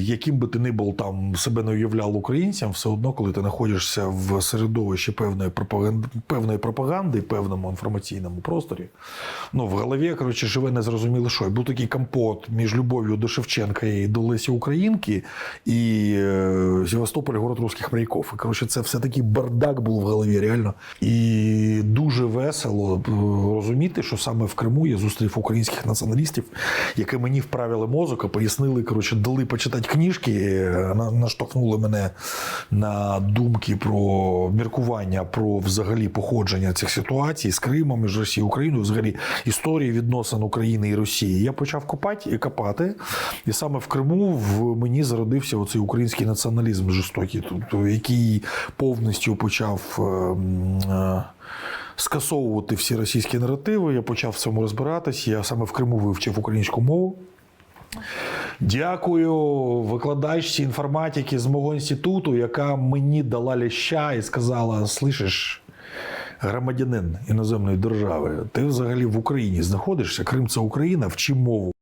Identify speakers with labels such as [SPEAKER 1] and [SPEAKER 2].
[SPEAKER 1] Яким би ти не був там себе не уявляв українцям, все одно, коли ти знаходишся в середовищі певної пропаганди, певної пропаганди, певному інформаційному просторі, ну в голові коротше, живе незрозуміло що. І був такий компот між любов'ю до Шевченка і до Лесі Українки і е, Севастополь, город русських моряків. І коротше, це все такий бардак був в голові, реально. І дуже весело е, розуміти, що саме в Криму я зустрів українських націоналістів, які мені вправили мозок, а пояснили, коротше, дали почитати книжки, е, наштовхнули мене на думки про міркування про взагалі походження цих ситуацій з Кримом між Росією і Україною, взагалі історії відносин України і Росії. Я почав копати і копати, і саме в Криму в мені зародився оцей український націоналізм жорстокий, який повністю почав. Скасовувати всі російські наративи, я почав в цьому розбиратися. Я саме в Криму вивчив українську мову. Дякую викладачці інформатики з мого інституту, яка мені дала ляща і сказала: слышиш, громадянин іноземної держави, ти взагалі в Україні знаходишся, Крим це Україна, вчи мову.